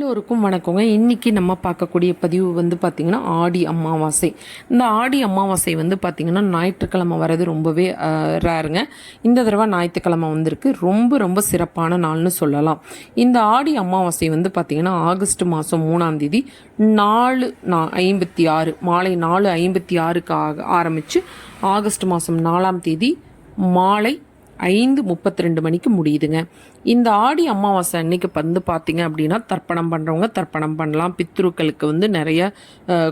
எல்லோருக்கும் வணக்கங்க. இன்னைக்கு நம்ம பார்க்கக்கூடிய பதிவு வந்து பார்த்திங்கன்னா ஆடி அமாவாசை. இந்த ஆடி அமாவாசை வந்து பார்த்திங்கன்னா ஞாயிற்றுக்கிழமை வர்றது ரொம்பவே ரேருங்க. இந்த தடவை ஞாயிற்றுக்கிழமை வந்திருக்கு. ரொம்ப ரொம்ப சிறப்பான நாள்னு சொல்லலாம். இந்த ஆடி அமாவாசை வந்து பார்த்திங்கன்னா ஆகஸ்ட் மாதம் மூணாம் தேதி நாலு நா ஐம்பத்தி ஆறு மாலை நாலு ஐம்பத்தி ஆறுக்கு ஆக ஆரம்பித்து ஆகஸ்ட் மாதம் நாலாம் தேதி மாலை ஐந்து முப்பத்தி ரெண்டு மணிக்கு முடியுதுங்க. இந்த ஆடி அமாவாசை அன்னைக்கு வந்து பார்த்தீங்க அப்படின்னா தர்ப்பணம் பண்ணுறவங்க தர்ப்பணம் பண்ணலாம். பித்ருக்களுக்கு வந்து நிறைய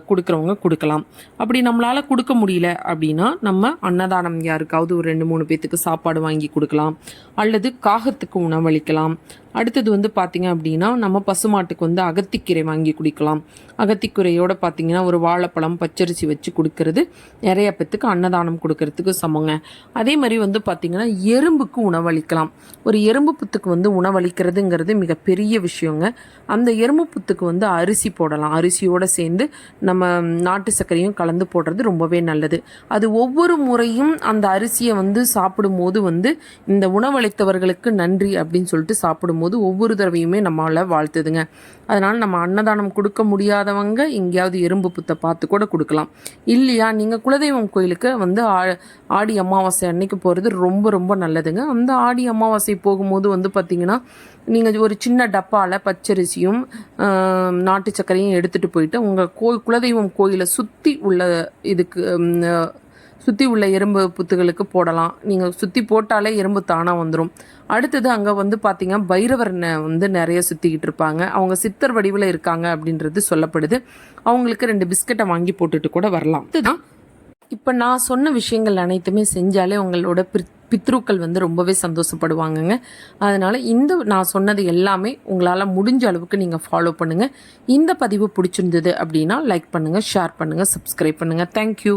கொடுக்குறவங்க கொடுக்கலாம். அப்படி நம்மளால் கொடுக்க முடியல அப்படின்னா நம்ம அன்னதானம் யாருக்காவது ஒரு ரெண்டு மூணு பேத்துக்கு சாப்பாடு வாங்கி கொடுக்கலாம். அல்லது காகத்துக்கு உணவளிக்கலாம். அடுத்தது வந்து பார்த்தீங்க அப்படின்னா நம்ம பசுமாட்டுக்கு வந்து அகத்திக்கீரை வாங்கி குடிக்கலாம். அகத்திக்கீரையோட பார்த்தீங்கன்னா ஒரு வாழைப்பழம் பச்சரிசி வச்சு கொடுக்கறது நிறைய பேத்துக்கு அன்னதானம் கொடுக்கறதுக்கு சமங்க. அதே மாதிரி வந்து பார்த்தீங்கன்னா எறும்புக்கு உணவளிக்கலாம். ஒரு எறும்பு புத்துக்கு வந்து உணவளிக்கிறதுங்கிறது மிகப்பெரிய விஷயங்க. அந்த எறும்பு புத்துக்கு வந்து அரிசி போடலாம். அரிசியோடு சேர்ந்து நம்ம நாட்டு சர்க்கரையும் கலந்து போடுறது ரொம்பவே நல்லது. அது ஒவ்வொரு முறையும் அந்த அரிசியை வந்து சாப்பிடும்போது வந்து இந்த உணவளித்தவர்களுக்கு நன்றி அப்படின்னு சொல்லிட்டு சாப்பிடும்போது ஒவ்வொரு தடவையுமே நம்மளால் வாழ்த்துதுங்க. அதனால் நம்ம அன்னதானம் கொடுக்க முடியாதவங்க எங்கேயாவது எறும்பு புத்தை பார்த்து கூட கொடுக்கலாம். இல்லையா? நீங்கள் குலதெய்வம் கோயிலுக்கு வந்து ஆ- ஆடி அமாவாசை அன்னைக்கு போகிறது ரொம்ப ரொம்ப நல்லதுங்க. அந்த ஆடி அமாவாசை போகும்போது வந்து பார்த்திங்கன்னா நீங்கள் ஒரு சின்ன டப்பாவில் பச்சரிசியும் நாட்டு சர்க்கரையும் எடுத்துகிட்டு போயிட்டு உங்கள் கோ குலதெய்வம் கோயிலை சுற்றி உள்ள இதுக்கு சுற்றி உள்ள எறும்பு புத்துகளுக்கு போடலாம். நீங்கள் சுற்றி போட்டாலே எறும்பு தானாக வந்துடும் அடுத்தது அங்கே வந்து பார்த்திங்கன்னா பைரவரனை வந்து நிறைய சுற்றிக்கிட்டு இருப்பாங்க. அவங்க சித்தர் வடிவில் இருக்காங்க அப்படின்றது சொல்லப்படுது. அவங்களுக்கு ரெண்டு பிஸ்கட்டை வாங்கி போட்டுட்டு கூட வரலாம். இதுதான். இப்போ நான் சொன்ன விஷயங்கள் அனைத்துமே செஞ்சாலே உங்களோட பிரி பித்ருக்கள் வந்து ரொம்பவே சந்தோஷப்படுவாங்கங்க. அதனால் இந்த நான் சொன்னது எல்லாமே உங்களால் முடிஞ்ச அளவுக்கு நீங்கள் ஃபாலோ பண்ணுங்கள் இந்த பதிவு பிடிச்சிருந்தது அப்படின்னா லைக் பண்ணுங்கள் ஷேர் பண்ணுங்கள் சப்ஸ்கிரைப் பண்ணுங்கள் தேங்க்யூ